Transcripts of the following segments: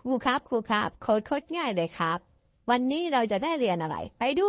ครูครับครูครับโค้ดโค้ดง่ายเลยครับ วันนี้เราจะได้เรียนอะไร ไปดู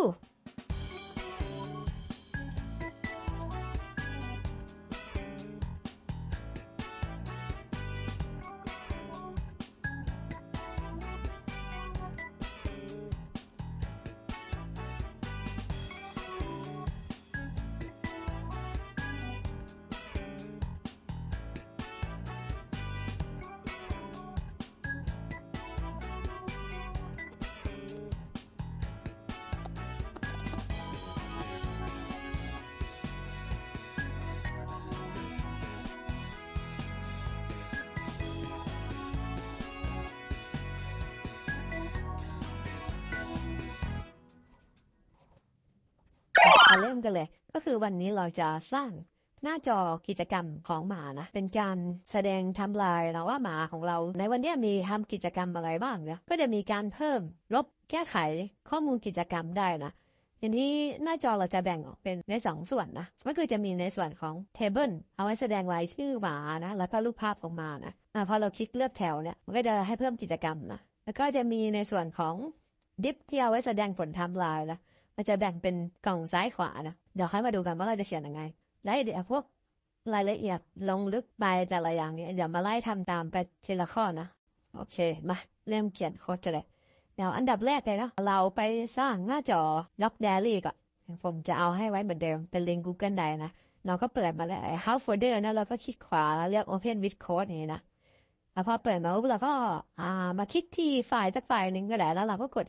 เริ่มกันเลย ก็คือวันนี้เราจะสร้างหน้าจอกิจกรรมของหมานะ เป็นการแสดงทำลายนะว่าหมาของเรา ในวันนี้มีทำกิจกรรมอะไรบ้างนะก็จะมีการเพิ่มลบแก้ไขข้อมูลกิจกรรมได้นะทีนี้หน้าจอเราจะแบ่งออกเป็นในสองส่วนนะ ก็คือจะมีในส่วนของ table เอาไว้แสดงรายชื่อหมานะ แล้วก็รูปภาพของหมานะอะพอเราคลิกเลือกแถวเนี่ย มันก็จะให้เพิ่มกิจกรรมนะ แล้วก็จะมีในส่วนของดิฟที่เอาไว้แสดงผลทำลายนะ มันจะแบ่งเป็นกล่องซ้ายขวานะ เดี๋ยวค่อยมาดูกันว่าเราจะเขียนยังไง และเดี๋ยวพวกรายละเอียดลงลึกไปแต่ละอย่างเนี่ยเดี๋ยวมาไล่ทำตามไปทีละข้อนะ โอเค มาเริ่มเขียนโค้ดกันเลย เดี๋ยวอันดับแรกเลยนะเราไปสร้างหน้าจอ Doc Diary ก่อนผมจะเอาให้ไว้เหมือนเดิมเป็นลิงก์ Google Drive นะ เราก็เปิดมาแล้ว How Folder นะเราก็คลิกขวาแล้วเลือก Open with Code นี้นะแล้วพอเปิดมาปุ๊บเราก็อ่ามาคลิกที่ไฟล์สักไฟล์หนึ่งก็ได้แล้วเราก็กด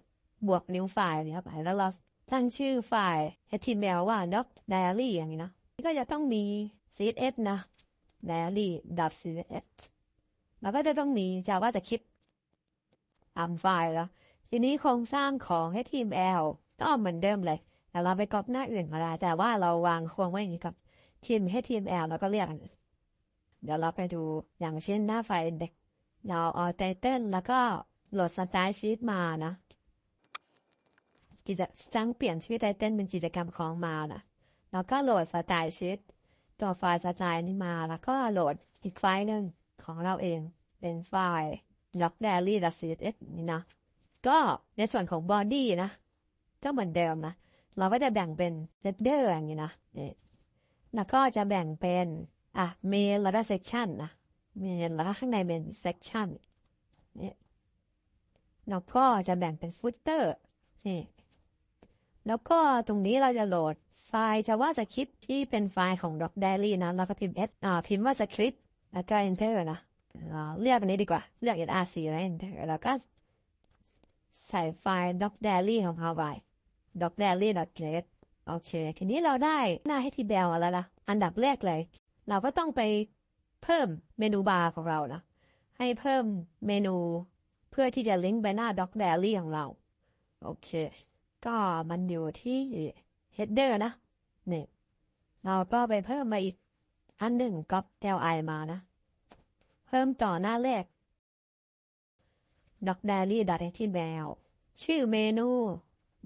บวกนิ้วไฟล์นี้เข้าไปแล้วเรา ตั้งชื่อไฟล์ HTML ว่า doc diary อย่างนี้นะนี่ก็จะต้องมี CSS นะ diary CSS แล้วก็จะต้องมี JavaScript ตามไฟล์แล้ว ทีนี้โครงสร้างของ HTML ก็เหมือนเดิมเลย แต่เราไปก๊อปหน้าอื่นมาได้แต่ว่าเราวางโครงไว้อย่างนี้กับพิม HTML แล้วก็เรียกเดี๋ยวเราไปดูอย่างเช่นหน้าไฟล์เด็กเราเอา title แล้วก็โหลด style sheet มานะ กิจสร้างเปลี่ยนชื่อไตเติ้ลเป็นกิจกรรมของมานะแล้วก็โหลดสไตล์ชีตตัวไฟล์สไตล์นี้มา แล้วก็โหลดอีกไฟล์หนึ่งของเราเองเป็นไฟล์ doc diary css นี่นะ ก็ในส่วนของ body นะ ก็เหมือนเดิมนะ เราก็จะแบ่งเป็น header อย่างนี้นะนี่แล้วก็จะแบ่งเป็นอะ main แล้วก็ section นะ main แล้วก็ข้างในเป็น section นี่แล้วก็จะแบ่งเป็น footer นี่ แล้วก็ตรงนี้เราจะโหลดไฟล์จะว่าสคริปที่เป็นไฟล์ของ Doc Diary นะ แล้วก็พิมพ์ s อ่าพิมพ์ว่าสคริปแล้วก็ enter นะเรียกอันนี้ดีกว่าเรียก rc แล้ว enter แล้วก็ใส่ไฟล์ Doc Diary ของเราไป doc diary.net โอเค ทีนี้เราได้หน้า HTML มาแล้วนะอันดับแรกเลย เราก็ต้องไปเพิ่มเมนูบาร์ของเรานะ ให้เพิ่มเมนูเพื่อที่จะลิงก์ไปหน้า Doc Diary ของเรา โอเค ก็มันอยู่ที่ header นะเนี่ยเราก็ไปเพิ่มมาอีกอันหนึ่งก๊อป li มานะ เพิ่มต่อหน้าแรก doc diary html ชื่อเมนู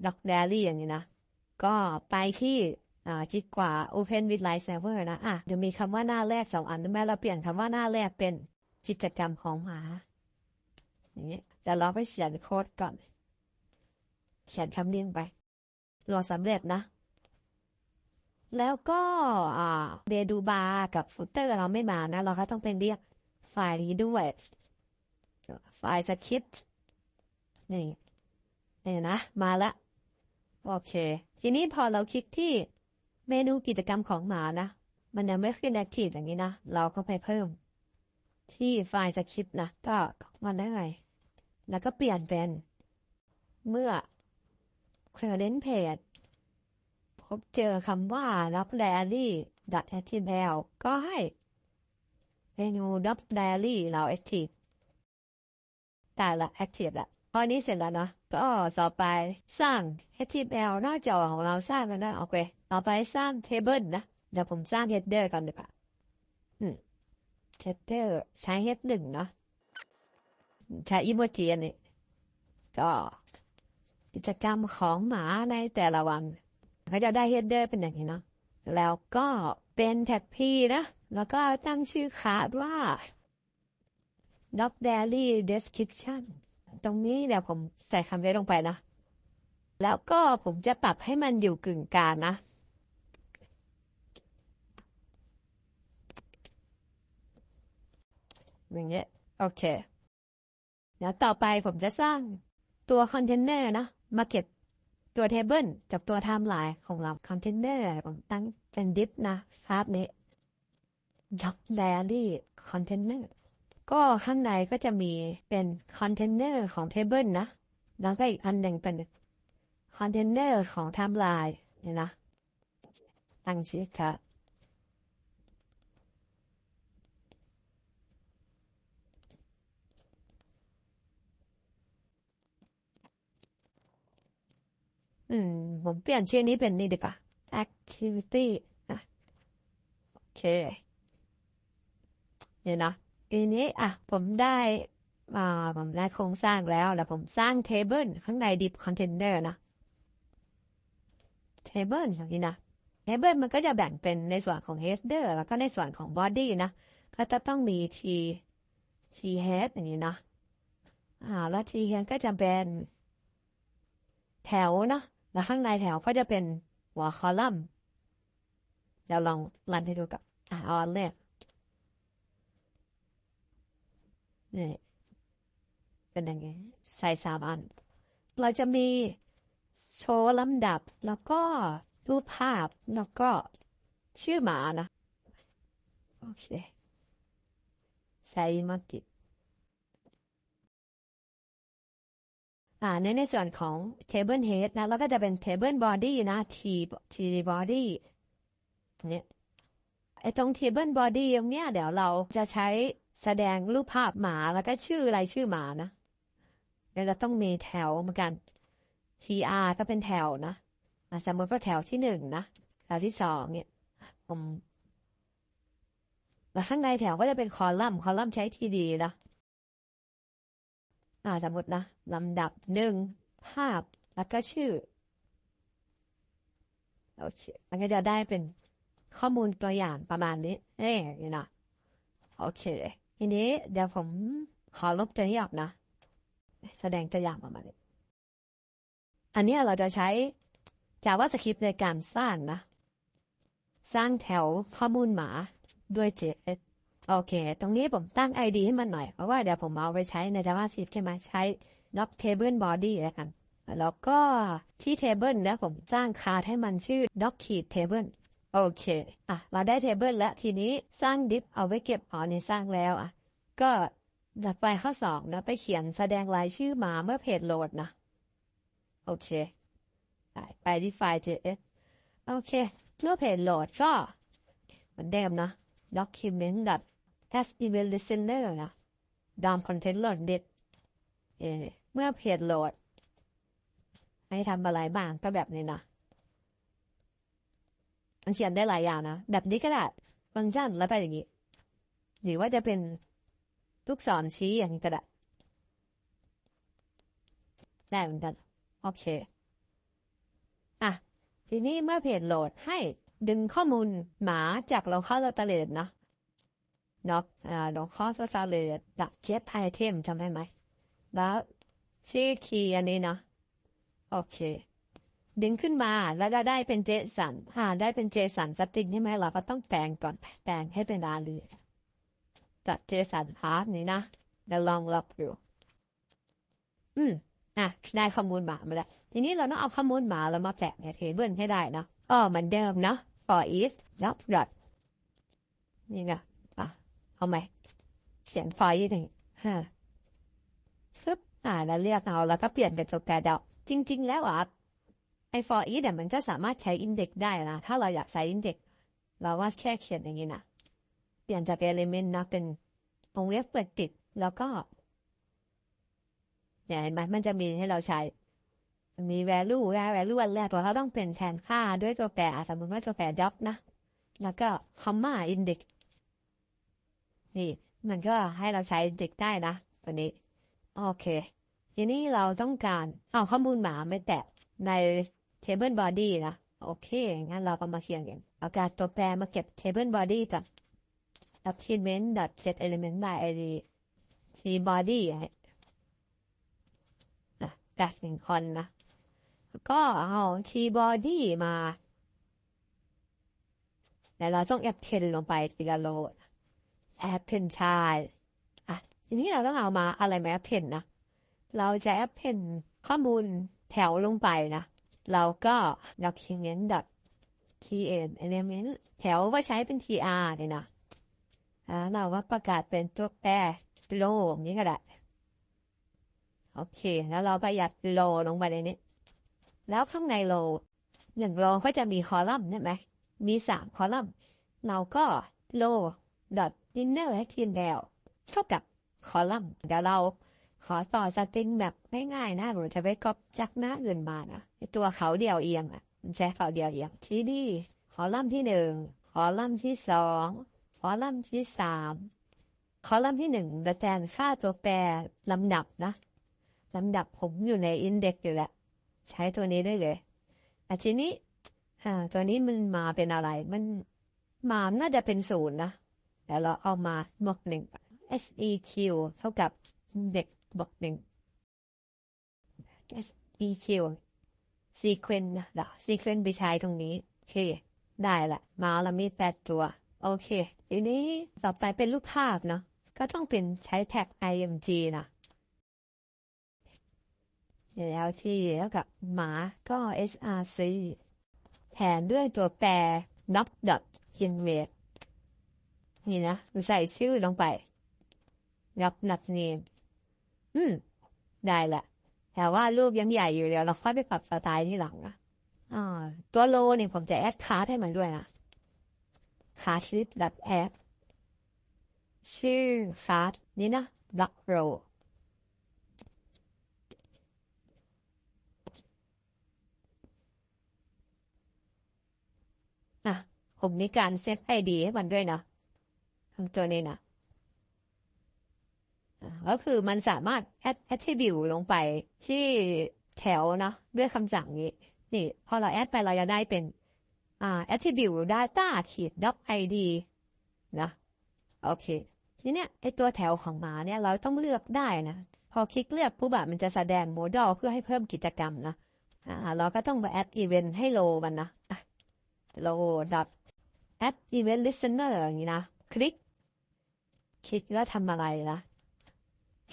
doc diary อย่างนี้นะ ก็ไปที่อ่าจิดกว่า open with light server นะ อะ เดี๋ยวมีคำว่าหน้าแรกสองอันแม่เราเปลี่ยนคำว่าหน้าแรกเป็นกิจกรรมของหมา อย่างนี้แต่เราไปเขียนโค้ดก่อน เขียนคำนี้ลงไปรอสำเร็จนะ แล้วก็เบดูบากับฟุตเตอร์เราไม่มานะ เราก็ต้องเป็นเรียกไฟล์นี้ด้วย ไฟล์สคริปต์นี่นี่นะ มาละ โอเค ทีนี้พอเราคลิกที่เมนูกิจกรรมของหมานะ มันยังไม่ขึ้นแอคทีฟอย่างนี้นะ เราก็ไปเพิ่ม ที่ไฟล์สคริปต์นะ ก็มันได้ไง แล้วก็เปลี่ยนเป็น เมื่อ current page พบเจอคำว่า doc diary html ก็ให้เมนู doc diary เรา active แต่ละ active ละพอนี้เสร็จแล้วเนาะก็ต่อไปสร้าง html หน้าจอของเราสร้างแล้วนะโอเคต่อไปสร้าง table นะเดี๋ยวผมสร้าง header ก่อนดีกว่าอืม header ใช้ head หนึ่งเนาะใช้อีโมจิอันนี้ก็ กิจกรรมของหมาในแต่ละวัน เขาจะได้เฮดเดอร์เป็นอย่างนี้เนาะแล้วก็เป็นแท็กพีนะ แล้วก็ตั้งชื่อคาดว่า Dog Daily Description ตรงนี้เดี๋ยวผมใส่คำเรียกลงไปนะ แล้วก็ผมจะปรับให้มันอยู่กึ่งกลางนะ อย่างเงี้ย โอเค แล้วต่อไปผมจะสร้างตัวคอนเทนเนอร์นะ มาเก็บตัวเทเบิลกับตัวไทม์ไลน์ของเราคอนเทนเนอร์ผมตั้งเป็นดิฟนะภาพนี้ด็อกไดอารี่คอนเทนเนอร์ก็ข้างในก็จะมีเป็นคอนเทนเนอร์ของเทเบิลนะ แล้วก็อีกอันหนึ่งเป็นคอนเทนเนอร์ของไทม์ไลน์เนี่ยนะตั้งชื่อค่ะ อืม ผมเปลี่ยนชื่อนี้เป็นนี่ดีกว่า activity นะโอเคเนี่ยนะทีนี้อะ ผมได้อ่าผมได้โครงสร้างแล้ว แล้วผมสร้าง table ข้างใน div container นะ table อย่างนี้นะ table มันก็จะแบ่งเป็นในส่วนของ header แล้วก็ในส่วนของ body นะ ก็จะต้องมี t t head อย่างนี้นะอ่าแล้ว t head ก็จะเป็นแถวเนาะ แล้วข้างในแถวก็จะเป็นหัวคอลัมน์เดี๋ยวลองรันให้ดูกับอ่าเออนแรกนี่เป็นย่างงี้ใส่สามอัน เราจะมีโชว์ลำดับแล้วก็รูปภาพแล้วก็ชื่อหมานะ โอเคใส่มากิ อ่าในในส่วนของ table head นะแล้วก็จะเป็น table body นะ t t body เนี่ยไอ้ตรง table body ตรงเนี้ยเดี๋ยวเราจะใช้แสดงรูปภาพหมาแล้วก็ชื่ออะไรชื่อหมานะเดี๋ยวจะต้องมีแถวเหมือนกัน tr ก็เป็นแถวนะอะสมมติว่าแถวที่หนึ่งนะแถวที่สองเนี่ยผมแล้วข้างในแถวก็จะเป็นคอลัมน์ คอลัมน์ใช้ td นะ อ่าสมมตินะลำดับหนึ่งภาพแล้วก็ชื่อโอเคมันก็จะได้เป็นข้อมูลตัวอย่างประมาณนี้ เอ้ยนี่นะโอเค ทีนี้เดี๋ยวผมขอลบตัวนี้ออกนะ แสดงตัวอย่างประมาณนี้ อันนี้เราจะใช้ JavaScript ในการสร้างนะ สร้างแถวข้อมูลหมาด้วย JS โอเค ตรงนี้ผมตั้ง ID ให้มันหน่อย เพราะว่าเดี๋ยวผมเอาไปใช้ใน JavaScript ใช่ไหมใช้ doc table body แล้วกัน แล้วก็ที่ table แล้วผมสร้างคาให้มันชื่อ doc key table โอเค อะ เราได้ table แล้ว ทีนี้สร้าง div เอาไว้เก็บอ๋อนี่สร้างแล้วอะ ก็ดับไปข้อสองนะไปเขียนแสดงรายชื่อมาเมื่อเพจโหลดนะ โอเคไปไปที่ไฟล์ JS โอเค เมื่อเพจโหลดก็เหมือนเดิมนะ document as email listener นะ DOM content loaded เอเมื่อเพจโหลด ให้ทำอะไรบ้างก็แบบนี้นะมันเขียนได้หลายอย่างนะ แบบนี้ก็ได้ฟังก์ชันแล้วไปอย่างนี้ หรือว่าจะเป็นลูกศรชี้อย่างนี้ก็ได้ได้เหมือนกัน โอเค อะ ทีนี้เมื่อเพจโหลดให้ดึงข้อมูลหมาจากเราเข้าเราตะเลดนะ เนาะอ่าเราเข้าเราตะเลดดักเก็ตไอเทมจำได้ไหมแล้วชื่อคีย์อันนี้เนาะโอเค ดึงขึ้นมาแล้วก็ได้เป็นเจสันอ่าได้เป็นเจสันสตริงใช่ไหมเราก็ต้องแปลงก่อนแปลงให้เป็นอาลีจากเจสันพาร์ทนี้นะเดี๋ยวลองรับดูอืมอะได้ข้อมูลหมามาแล้วทีนี้เราต้องเอาข้อมูลหมาแล้วมาแปะในเทเบิลให้ได้นะอ๋อเหมือนเดิมนะ for each dot dot นี่ไงอะ เอาไหมเขียน for each อย่างนี้ฮะปึ๊บอ่าแล้วเรียกเอาแล้วก็เปลี่ยนเป็นตัวแปรดาวจริง ๆ แล้วอะไอ้ for each เนี่ยมันก็สามารถใช้ index ได้นะถ้าเราอยากใช้ index เราว่าแค่เขียนอย่างนี้นะเปลี่ยนจาก element นะเป็นวงเล็บเปิดติดแล้วก็เนี่ยเห็นไหมมันจะมีให้เราใช้ มี value แ value อันแรกเราต้องเป็นแทนค่าด้วยตัวแปรสมมติว่าตัวแปร job นะ แล้วก็ comma index นี่มันก็ให้เราใช้ index ได้นะตัวนี้ โอเคทีนี้เราต้องการเอาข้อมูลหมาไม่แตะใน table body นะ โอเค งั้นเราก็มาเขียนกัน เอาการตัวแปรมาเก็บ table body ก่อน document set element by id t body นะกัสหนึ่งคนนะ ก็เอาทีบอดี้มาแต่เราต้องแอปเพนลงไปทีละโลด อปเพนชายอะทีนี้เราต้องเอามาอะไรมาแอปเพนนะ เราจะแอปเพนข้อมูลแถวลงไปนะ เราก็ document dot create element แถวว่าใช้เป็น tr เนี่ยนะอ่าเราว่าประกาศเป็นตัวแปรโลงนี้ก็ได้โอเค แล้วเราประหยัดโลลงไปในนี้ แล้วข้างในโลหนึ่งโลก็จะมีคอลัมน์ใช่ไหม มีสามคอลัมน์ เราก็โล dot inner html เท่ากับคอลัมน์เดี๋ยวเราขอต่อสตริงแบบง่ายๆนะหรือจะไปก๊อปจากหน้าอื่นมานะตัวเขาเดียวเอียงอะมันใช้เขาเดียวเอียงที่นี่คอลัมน์ที่หนึ่งคอลัมน์ที่สองคอลัมน์ที่สามคอลัมน์ที่หนึ่งจะแทนค่าตัวแปรลำดับนะลำดับผมอยู่ในอินเด็กซ์อยู่แล้ว ใช้ตัวนี้ได้เลยอาทีนี้อ่าตัวนี้มันมาเป็นอะไร มันมาน่าจะเป็นศูนย์นะ เดี๋ยวเราเอามาบวกหนึ่ง seq เท่ากับเด็กบวกหนึ่ง seq sequence นะเดี๋ยว sequence ไปใช้ตรงนี้ โอเค ได้ละมาแล้วมีแปดตัว โอเคทีนี้ต่อไปเป็นรูปภาพเนาะก็ต้องเป็นใช้แท็ก img นะแล้วที่แล้วกับหมาก็ src แทนด้วยตัวแปร knock dot invert นี่นะเราใส่ชื่อลงไป knock dot name อืม ได้ละ แต่ว่ารูปยังใหญ่อยู่เดี๋ยวเราค่อยไปปรับสไตล์ที่หลังนะอ่าตัวโลเนี่ยผมจะแอดคาร์ให้มันด้วยนะคาร์ลิสดับแอดชื่อคาร์ดนี่นะ block row อะผมมีการเซตไอดีให้มันด้วยนะ ตัวนี้นะก็คือมันสามารถแอดแอ t บิวลงไปที่แถวเนาะด้วยคำสั่งนี้ นี่ พอเราแอดไปเราจะได้เป็นอ่า attribute data ขีด doc id นะโอเค ทีเนี้ยไอตัวแถวของหมาเนี่ยเราต้องเลือกได้นะ พอคลิกเลือกปุ๊บอะมันจะแสดงโมเดลเพื่อให้เพิ่มกิจกรรมนะอ่าเราก็ต้องไป add event ให้โลมันนะอะโล dot add event listener อย่างนี้นะ คลิก คลิกแล้วทำอะไรนะ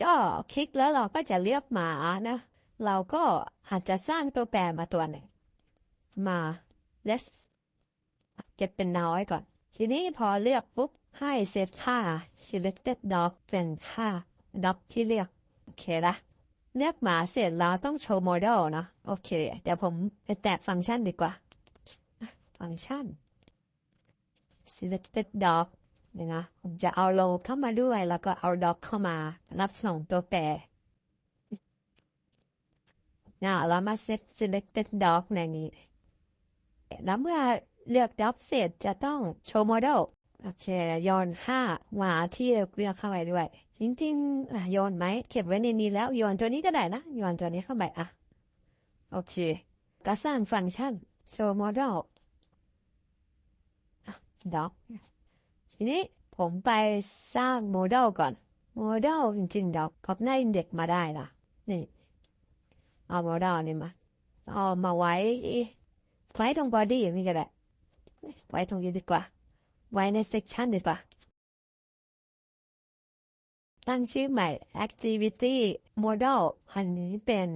ก็คลิกแล้วเราก็จะเรียกหมานะ เราก็อาจจะสร้างตัวแปรมาตัวหนึ่งมา let's เก็บเป็นน้อยก่อน ทีนี้พอเลือกปุ๊บ ให้เซตค่า selected dog เป็นค่า dog ที่เรียกโอเคละเรียกหมาเสร็จแล้วต้องโชว์โมเดลนะโอเค เดี๋ยวผมไปแตะฟังก์ชันดีกว่า ฟังก์ชัน selected dog เนี่ยนะผมจะเอาโลเข้ามาด้วย แล้วก็เอา dog เข้ามา รับส่งตัวแปรนะเรามา set selected dog ในนี้ แล้วเมื่อเลือก dog เสร็จจะต้องโชว์โมเดลโอเคโยนค่าหมาที่เลือกเข้าไปด้วย จริงๆอะโยนไหมเก็บไว้ในนี้แล้วโยนตัวนี้ก็ได้นะโยนตัวนี้เข้าไปอะโอเคก็สร้างฟังก์ชัน show model อะ dog ทีนี้ผมไปสร้างโมเดลก่อน โมเดลจริงๆ dog กับหน้าอินเด็กมาได้ล่ะ นี่ เอาโมเดลนี่มา เอามาไว้ไว้ตรง body อย่างนี้ก็ได้ ไว้ตรงนี้ดีกว่า ไว้ใน section ดีกว่า ตั้งชื่อใหม่ activity model อันนี้เป็น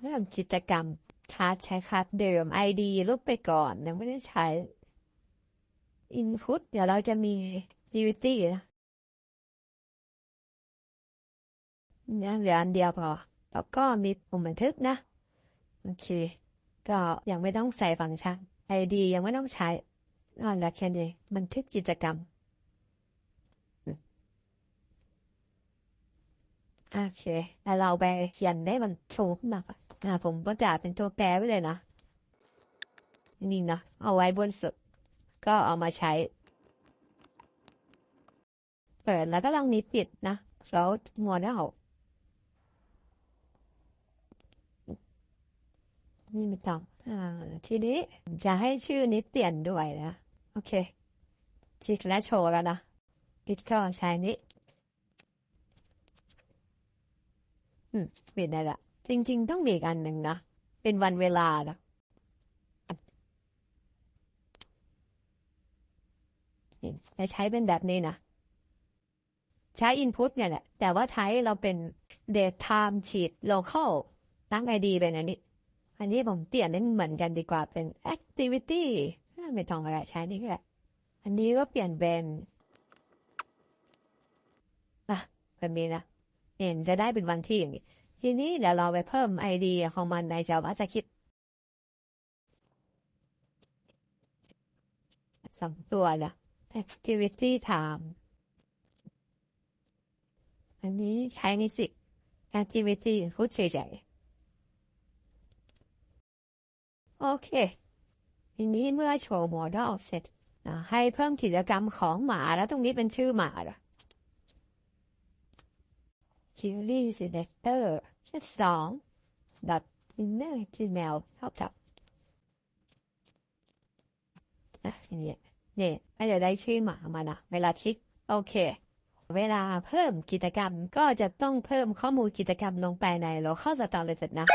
เรื่องกิจกรรมคลาสใช้คลาสเดิม ID ลบไปก่อนยังไม่ได้ใช้ input เดี๋ยวเราจะมี activity นะเนี่ยเหลืออันเดียวพอ แล้วก็มีปุ่มบันทึกนะ โอเค ก็ยังไม่ต้องใส่ฟังก์ชัน ID ยังไม่ต้องใช้อ่าแล้วแค่นี้บันทึกกิจกรรมโอเคแล้วเราไปเขียนได้มันโชว์ขึ้นมาก่อนอ่าผมประเป็นตัวแปรไว้เลยนะ นี่นะ เอาไว้บนสุด ก็เอามาใช้ เปิดแล้วก็ต้องนี้ปิดนะแล้วมัวได้เอานี่ไม่ต้องอทีนี้จะให้ชื่อนี้เปลี่ยนด้วยนะ โอเคคลิกและโชว์แล้วนะคลิกเข้าใช้นี้ อืมปลี่ยนได้ละ จริง ๆ ต้องมีอีกอันหนึ่งนะ เป็นวันเวลานะนี่จะ ใช้เป็นแบบนี้นะ ใช้ input เนี่ยแหละ แต่ว่าใช้เราเป็น date time sheet local ตั้ง ID เป็นอันนี้ อันนี้ผมเปลี่ยนให้เหมือนกันดีกว่าเป็น activity ไม่ต้องอะไรใช้นี่ก็ได้อันนี้ก็เปลี่ยนเป็นอะแบบนี้นะเห็นจะได้เป็นวันที่อย่างนี้ ทีนี้เดี๋ยวเราไปเพิ่ม ID ของมันใน JavaScript สองตัวนะ activity time อันนี้ใช้ในสิ activity พูดเฉยๆ โอเคทีนี้เมื่อโชว์โมเดลเสร็จให้เพิ่มกิจกรรมของหมาแล้วตรงนี้เป็นชื่อหมาละ query selector ชื่อสอง dot inner gmail เท่ากับนะทีนี้ นี่ยก็จะได้ชื่อหมามานะเวลาคลิกโอเค เวลาเพิ่มกิจกรรมก็จะต้องเพิ่มข้อมูลกิจกรรมลงไปใน local storage นะ